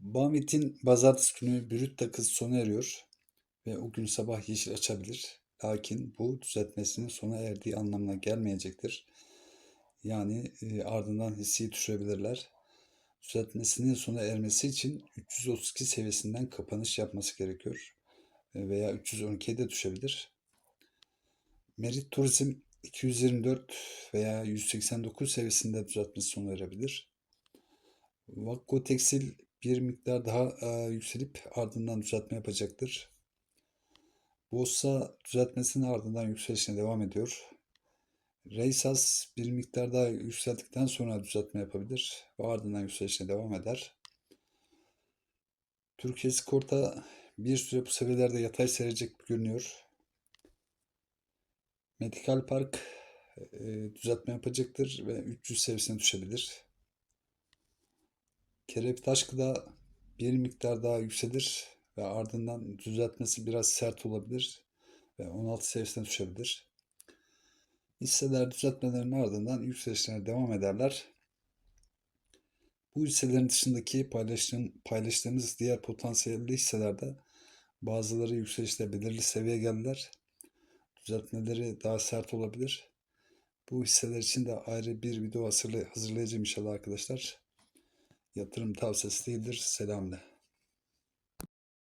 Bamit'in pazartesi günü brüt takısı sona eriyor ve o gün sabah yeşil açabilir. Lakin bu düzeltmesinin sona erdiği anlamına gelmeyecektir. Yani e, ardından hisseyi düşürebilirler. Düzeltmesinin sona ermesi için 332 seviyesinden kapanış yapması gerekiyor. E, veya 312'ye de düşebilir. Merit Turizm 224 veya 189 seviyesinde düzeltmesi sona erebilir. Vakko Tekstil bir miktar daha e, yükselip ardından düzeltme yapacaktır. Borsa düzeltmesinin ardından yükselişine devam ediyor. Reysas bir miktar daha yükseldikten sonra düzeltme yapabilir ve ardından yükselişine devam eder. Türkiye Sigorta bir süre bu seviyelerde yatay seyredecek görünüyor. Medikal Park e, düzeltme yapacaktır ve 300 seviyesine düşebilir. Kerep Taşkı'da bir miktar daha yükselir ve ardından düzeltmesi biraz sert olabilir ve 16 seviyesine düşebilir. Hisseler düzeltmelerinin ardından yükselişlerine devam ederler. Bu hisselerin dışındaki paylaştığım, paylaştığımız diğer potansiyelli hisselerde bazıları yükselişte belirli seviyeye geldiler. Düzeltmeleri daha sert olabilir. Bu hisseler için de ayrı bir video hazırlayacağım inşallah arkadaşlar. Yatırım tavsiyesi değildir. Selamla.